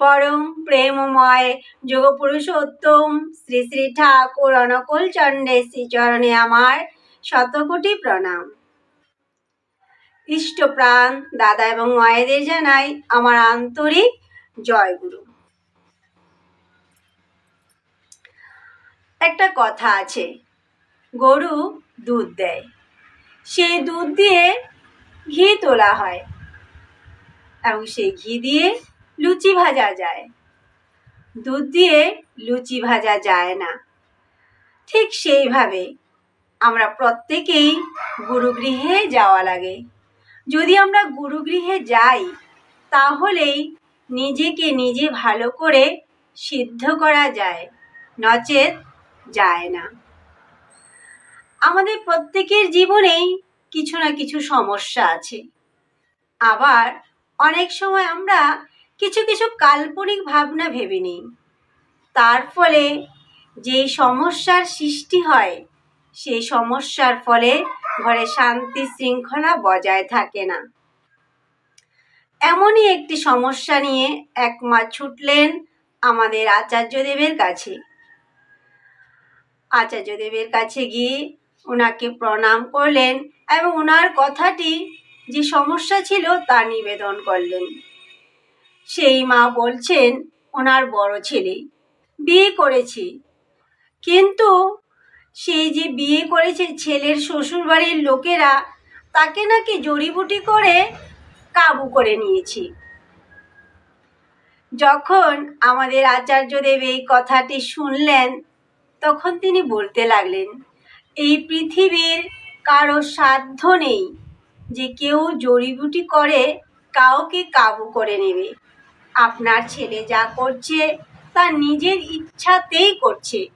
পরম প্রেমময় যোগ পুরুষোত্তম শ্রী শ্রী ঠাকুর অনুকূল চণ্ডে শ্রীচরণে আমার শতকোটি প্রণাম। ইষ্টপ্রাণ দাদা এবং মায়েদের জানাই আমার আন্তরিক জয়গুরু একটা কথা আছে, গরু দুধ দেয়, সেই দুধ দিয়ে ঘি তোলা হয় এবং সেই ঘি দিয়ে লুচি ভাজা যায়। দুধ দিয়ে লুচি ভাজা যায় না। ঠিক সেইভাবে আমরা প্রত্যেকেই গুরুগৃহে যাওয়া লাগে। যদি আমরা গুরুগৃহে যাই, তাহলেই নিজেকে নিজে ভালো করে সিদ্ধ করা যায়, নচেত যায় না। আমাদের প্রত্যেকের জীবনেই কিছু না কিছু সমস্যা আছে। আবার অনেক সময় আমরা কিছু কিছু কাল্পনিক ভাবনা ভেবে নিই। তার ফলে যেই সমস্যার সৃষ্টি হয় সেই সমস্যার ফলে ঘরে শান্তি শৃঙ্খলা বজায় থাকে না। এমনই একটি সমস্যা নিয়ে এক মা ছুটলেন আমাদের আচার্যদেবের কাছে। আচার্যদেবের কাছে গিয়ে ওনাকে প্রণাম করলেন এবং ওনার কথাটি যে সমস্যা ছিল তা নিবেদন করলেন। সেই মা বলছেন, ওনার বড় ছেলে, বিয়ে করেছে। কিন্তু সেই যে বিয়ে করেছে ছেলের শ্বশুরবাড়ির লোকেরা, তাকে নাকি জড়িবুটি করে কাবু করে নিয়েছে। যখন আমাদের আচার্যদেব এই কথাটি শুনলেন, তখন তিনি বলতে লাগলেন, এই পৃথিবীর কারও সাধ্য নেই যে কেউ জড়িবুটি করে কাউকে কাবু করে নেবে। আপনার ছেলে যা করছে তা নিজের ইচ্ছাতেই করছে।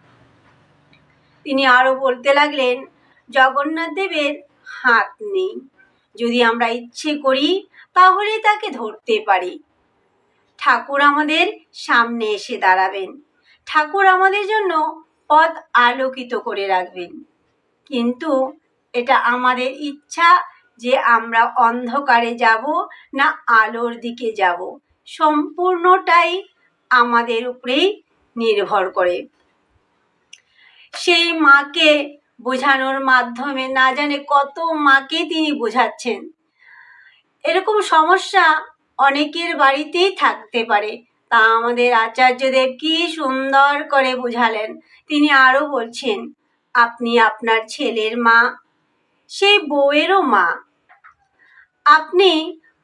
তিনি আরও বলতে লাগলেন, জগন্নাথ দেবের হাত নেই। যদি আমরা ইচ্ছে করি, তাহলে তাকে ধরতে পারি। ঠাকুর আমাদের সামনে এসে দাঁড়াবেন। ঠাকুর আমাদের জন্য পথ আলোকিত করে রাখবেন। কিন্তু এটা আমাদের ইচ্ছা যে আমরা অন্ধকারে যাব না আলোর দিকে যাব। সম্পূর্ণটাই আমাদের উপরেই নির্ভর করে। সেই মাকে বোঝানোর মাধ্যমে না জানে কত মাকে তিনি বোঝাচ্ছেন। এরকম সমস্যা অনেকের বাড়িতেই থাকতে পারে। তা আমাদের আচার্যদেব কি সুন্দর করে বোঝালেন। তিনি আরও বলছেন, আপনি আপনার ছেলের মা, সেই বউয়েরও মা। আপনি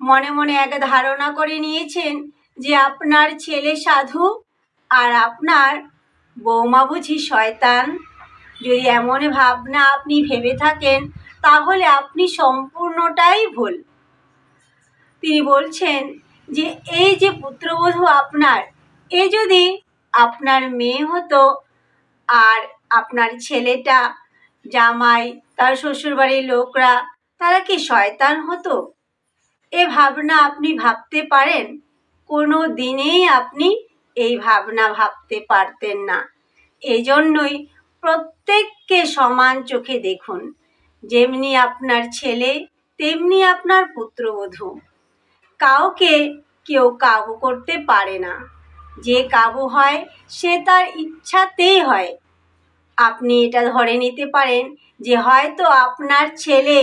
মনে মনে এক ধারণা করে নিয়েছেন যে আপনার ছেলে সাধু আর আপনার বৌমা বুঝি শয়তান। যদি এমন ভাবনা আপনি ভেবে থাকেন, তাহলে আপনি সম্পূর্ণটাই ভুল। তিনি বলছেন যে, এই যে পুত্রবধূ আপনার, এ যদি আপনার মেয়ে হতো আর আপনার ছেলেটা জামাই, তার শ্বশুরবাড়ির লোকরা, তারা কি শয়তান হতো? এ ভাবনা আপনি ভাবতে পারেন? কোনো দিনেই আপনি এই ভাবনা ভাবতে পারতেন না। এই জন্যই প্রত্যেককে সমান চোখে দেখুন। যেমনি আপনার ছেলে, তেমনি আপনার পুত্রবধূ। কাউকে কেউ কাবু করতে পারে না। যে কাবু হয়, সে তার ইচ্ছাতেই হয়। আপনি এটা ধরে নিতে পারেন যে হয়তো আপনার ছেলে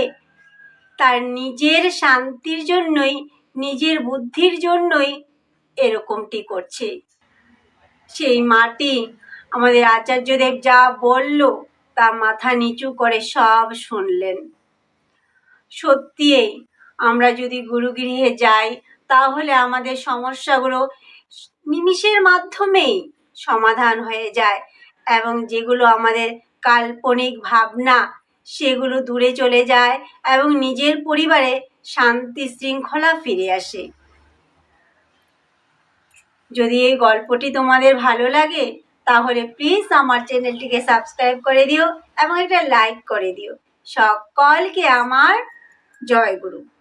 তার নিজের শান্তির জন্যই, নিজের বুদ্ধির জন্যই এরকমটি করছে। সেই মাটি আমাদের আচার্যদেব যা বলল, তা মাথা নিচু করে সব শুনলেন। সত্যি আমরা যদি গুরুগৃহে যাই, তাহলে আমাদের সমস্যাগুলো নিমিষের মাধ্যমেই সমাধান হয়ে যায় এবং যেগুলো আমাদের কাল্পনিক ভাবনা সেগুলো দূরে চলে যায় এবং নিজের পরিবারে শান্তি শৃঙ্খলা ফিরে আসে। যদি এই গল্পটি তোমাদের ভালো লাগে, তাহলে প্লিজ আমার চ্যানেলটিকে সাবস্ক্রাইব করে দিও এবং একটা লাইক করে দিও। সকলকে আমার জয় গুরু